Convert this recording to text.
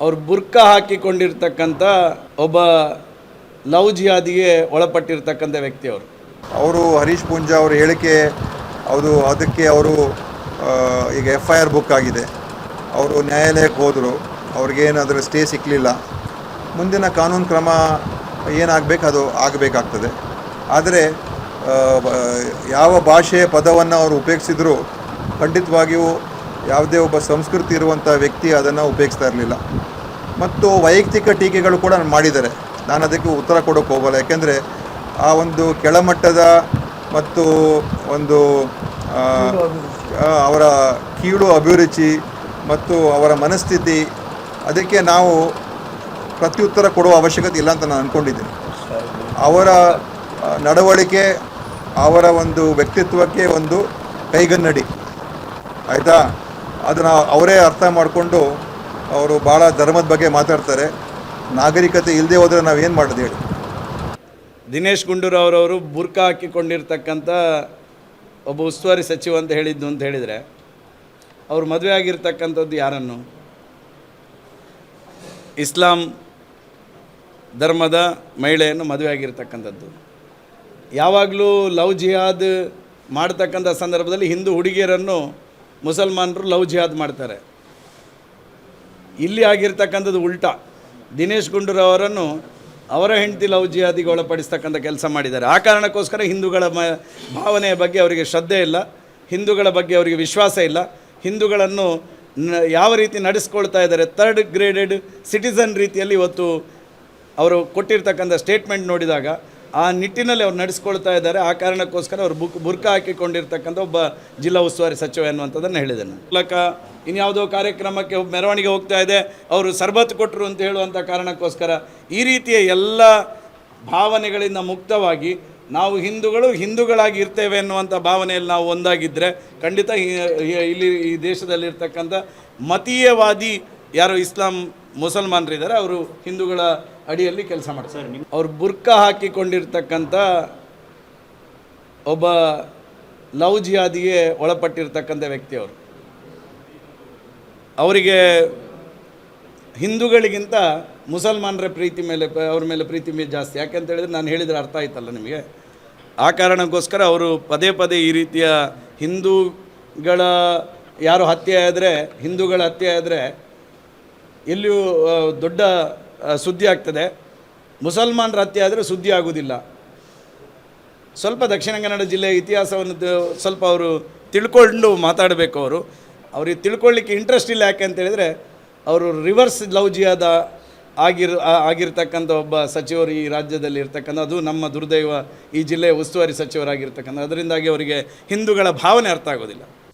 ಅವರು ಬುರ್ಕ ಹಾಕಿಕೊಂಡಿರ್ತಕ್ಕಂಥ ಒಬ್ಬ ಲವ್ ಜಿಯಾದಿಗೆ ಒಳಪಟ್ಟಿರ್ತಕ್ಕಂಥ ವ್ಯಕ್ತಿ ಅವರು. ಅವರು ಹರೀಶ್ ಪೂಂಜಾ ಅವರ ಹೇಳಿಕೆ ಅವರು ಅದಕ್ಕೆ ಅವರು ಈಗ ಎಫ್ ಐ ಆರ್ ಬುಕ್ ಆಗಿದೆ. ಅವರು ನ್ಯಾಯಾಲಯಕ್ಕೆ ಹೋದರು. ಅವ್ರಿಗೇನು ಅದರ ಸ್ಟೇ ಸಿಕ್ಕಲಿಲ್ಲ ಮುಂದಿನ ಕಾನೂನು ಕ್ರಮ ಏನಾಗಬೇಕು, ಅದು ಆಗಬೇಕಾಗ್ತದೆ. ಆದರೆ ಯಾವ ಭಾಷೆಯ ಪದವನ್ನು ಅವರು ಉಪಯೋಗಿಸಿದರೂ, ಖಂಡಿತವಾಗಿಯೂ ಯಾವುದೇ ಒಬ್ಬ ಸಂಸ್ಕೃತಿ ಇರುವಂಥ ವ್ಯಕ್ತಿ ಅದನ್ನು ಉಪಯೋಗಿಸ್ತಾ ಇರಲಿಲ್ಲ. ಮತ್ತು ವೈಯಕ್ತಿಕ ಟೀಕೆಗಳು ಕೂಡ ಮಾಡಿದ್ದಾರೆ. ನಾನು ಅದಕ್ಕೆ ಉತ್ತರ ಕೊಡೋಕ್ಕೆ ಹೋಗಲ್ಲ. ಯಾಕೆಂದರೆ ಆ ಒಂದು ಕೆಳಮಟ್ಟದ ಮತ್ತು ಒಂದು ಅವರ ಕೀಳು ಅಭಿರುಚಿ ಮತ್ತು ಅವರ ಮನಸ್ಥಿತಿ, ಅದಕ್ಕೆ ನಾವು ಪ್ರತ್ಯುತ್ತರ ಕೊಡುವ ಅವಶ್ಯಕತೆ ಇಲ್ಲ ಅಂತ ನಾನು ಅಂದ್ಕೊಂಡಿದ್ದೀನಿ ಅವರ ನಡವಳಿಕೆ, ಅವರ ಒಂದು ವ್ಯಕ್ತಿತ್ವಕ್ಕೆ ಒಂದು ಕೈಗನ್ನಡಿ. ಆಯಿತಾ? ಅದನ್ನು ಅವರೇ ಅರ್ಥ ಮಾಡಿಕೊಂಡು ಅವರು ಭಾಳ ಧರ್ಮದ ಬಗ್ಗೆ ಮಾತಾಡ್ತಾರೆ. ನಾಗರಿಕತೆ ಇಲ್ಲದೆ ಹೋದರೆ ನಾವೇನು ಮಾಡೋದು ಹೇಳಿ? ದಿನೇಶ್ ಗುಂಡೂರು ಅವರವರು ಬುರ್ಕ ಹಾಕಿಕೊಂಡಿರ್ತಕ್ಕಂಥ ಒಬ್ಬ ಉಸ್ತುವಾರಿ ಸಚಿವ ಅಂತ ಹೇಳಿದ್ದು ಅಂತ ಹೇಳಿದರೆ, ಅವರು ಮದುವೆ ಆಗಿರ್ತಕ್ಕಂಥದ್ದು ಯಾರನ್ನು? ಇಸ್ಲಾಂ ಧರ್ಮದ ಮಹಿಳೆಯನ್ನು ಮದುವೆ ಆಗಿರ್ತಕ್ಕಂಥದ್ದು. ಯಾವಾಗಲೂ ಲವ್ ಜಿಹಾದ್ ಮಾಡ್ತಕ್ಕಂಥ ಸಂದರ್ಭದಲ್ಲಿ ಹಿಂದೂ ಹುಡುಗಿಯರನ್ನು ಮುಸಲ್ಮಾನರು ಲವ್ ಜಿಹಾದ್ ಮಾಡ್ತಾರೆ. ಇಲ್ಲಿ ಆಗಿರ್ತಕ್ಕಂಥದ್ದು ಉಲ್ಟಾ. ದಿನೇಶ್ ಗುಂಡೂರಾವ್ ಅವರನ್ನು ಅವರ ಹೆಂಡತಿ ಲವ್ ಜಿಹಾದಿಗೆ ಒಳಪಡಿಸ್ತಕ್ಕಂಥ ಕೆಲಸ ಮಾಡಿದ್ದಾರೆ. ಆ ಕಾರಣಕ್ಕೋಸ್ಕರ ಹಿಂದೂಗಳ ಮ, ಭಾವನೆಯ ಬಗ್ಗೆ ಅವರಿಗೆ ಶ್ರದ್ಧೆ ಇಲ್ಲ. ಹಿಂದೂಗಳ ಬಗ್ಗೆ ಅವರಿಗೆ ವಿಶ್ವಾಸ ಇಲ್ಲ. ಹಿಂದೂಗಳನ್ನು ಯಾವ ರೀತಿ ನಡೆಸ್ಕೊಳ್ತಾ ಇದ್ದಾರೆ ಥರ್ಡ್ ಗ್ರೇಡೆಡ್ ಸಿಟಿಸನ್ ರೀತಿಯಲ್ಲಿ ಇವತ್ತು ಅವರು ಕೊಟ್ಟಿರ್ತಕ್ಕಂಥ ಸ್ಟೇಟ್ಮೆಂಟ್ ನೋಡಿದಾಗ ಆ ನಿಟ್ಟಿನಲ್ಲಿ ಅವ್ರು ನಡೆಸ್ಕೊಳ್ತಾ ಇದ್ದಾರೆ. ಆ ಕಾರಣಕ್ಕೋಸ್ಕರ ಅವರು ಬುಕ್, ಬುರ್ಕ ಹಾಕಿಕೊಂಡಿರ್ತಕ್ಕಂಥ ಒಬ್ಬ ಜಿಲ್ಲಾ ಉಸ್ತುವಾರಿ ಸಚಿವ ಎನ್ನುವಂಥದ್ದನ್ನು ಹೇಳಿದೆ ಮೂಲಕ ಇನ್ಯಾವುದೋ ಕಾರ್ಯಕ್ರಮಕ್ಕೆ ಮೆರವಣಿಗೆ ಹೋಗ್ತಾ ಇದೆ. ಅವರು ಸರ್ಬತ್ ಕೊಟ್ಟರು ಅಂತ ಹೇಳುವಂಥ ಕಾರಣಕ್ಕೋಸ್ಕರ ಈ ರೀತಿಯ ಎಲ್ಲ ಭಾವನೆಗಳಿಂದ ಮುಕ್ತವಾಗಿ ನಾವು ಹಿಂದೂಗಳು ಹಿಂದೂಗಳಾಗಿ ಇರ್ತೇವೆ ಎನ್ನುವಂಥ ಭಾವನೆಯಲ್ಲಿ ನಾವು ಒಂದಾಗಿದ್ದರೆ ಖಂಡಿತ ಇಲ್ಲಿ ಈ ದೇಶದಲ್ಲಿರ್ತಕ್ಕಂಥ ಮತೀಯವಾದಿ ಯಾರು ಇಸ್ಲಾಂ ಮುಸಲ್ಮಾನರಿದ್ದಾರೆ. ಅವರು ಹಿಂದೂಗಳ ಅಡಿಯಲ್ಲಿ ಕೆಲಸ ಮಾಡ್ತಾರೆ. ಅವ್ರು ಬುರ್ಕ ಹಾಕಿಕೊಂಡಿರ್ತಕ್ಕಂಥ ಒಬ್ಬ ಲವ್ ಜಿಯಾದಿಗೆ ಒಳಪಟ್ಟಿರ್ತಕ್ಕಂಥ ವ್ಯಕ್ತಿ ಅವರು. ಅವರಿಗೆ ಹಿಂದೂಗಳಿಗಿಂತ ಮುಸಲ್ಮಾನರ ಪ್ರೀತಿ ಮೇಲೆ ಅವ್ರ ಮೇಲೆ ಪ್ರೀತಿ ಮೇಲೆ ಜಾಸ್ತಿ. ಯಾಕೆಂತ ಹೇಳಿದ್ರೆ ನಾನು ಹೇಳಿದರೆ ಅರ್ಥ ಆಯ್ತಲ್ಲ ನಿಮಗೆ? ಆ ಕಾರಣಕ್ಕೋಸ್ಕರ ಅವರು ಪದೇ ಪದೇ ಈ ರೀತಿಯ ಹಿಂದೂಗಳ ಯಾರು ಹತ್ಯೆ ಆದರೆ ಹಿಂದೂಗಳ ಹತ್ಯೆ ಆದರೆ ಎಲ್ಲಿಯೂ ದೊಡ್ಡ ಸುದ್ದಿ ಆಗ್ತದೆ. ಮುಸಲ್ಮಾನರ ಹತ್ಯೆ ಆದರೆ ಸುದ್ದಿ ಆಗೋದಿಲ್ಲ. ಸ್ವಲ್ಪ ದಕ್ಷಿಣ ಕನ್ನಡ ಜಿಲ್ಲೆಯ ಇತಿಹಾಸವನ್ನು ಸ್ವಲ್ಪ ಅವರು ತಿಳ್ಕೊಂಡು ಮಾತಾಡಬೇಕು ಅವರು. ಅವ್ರಿಗೆ ತಿಳ್ಕೊಳ್ಳಿಕ್ಕೆ ಇಂಟ್ರೆಸ್ಟ್ ಇಲ್ಲ ಯಾಕೆ ಅಂತ ಹೇಳಿದರೆ, ಅವರು ರಿವರ್ಸ್ ಲವ್ ಜಿಯಾದ ಆಗಿರ್ ಆಗಿರ್ತಕ್ಕಂಥ ಒಬ್ಬ ಸಚಿವರು ಈ ರಾಜ್ಯದಲ್ಲಿ ಇರ್ತಕ್ಕಂಥ, ಅದು ನಮ್ಮ ದುರ್ದೈವ ಈ ಜಿಲ್ಲೆಯ ಉಸ್ತುವಾರಿ ಸಚಿವರಾಗಿರ್ತಕ್ಕಂಥ, ಅದರಿಂದಾಗಿ ಅವರಿಗೆ ಹಿಂದೂಗಳ ಭಾವನೆ ಅರ್ಥ ಆಗೋದಿಲ್ಲ.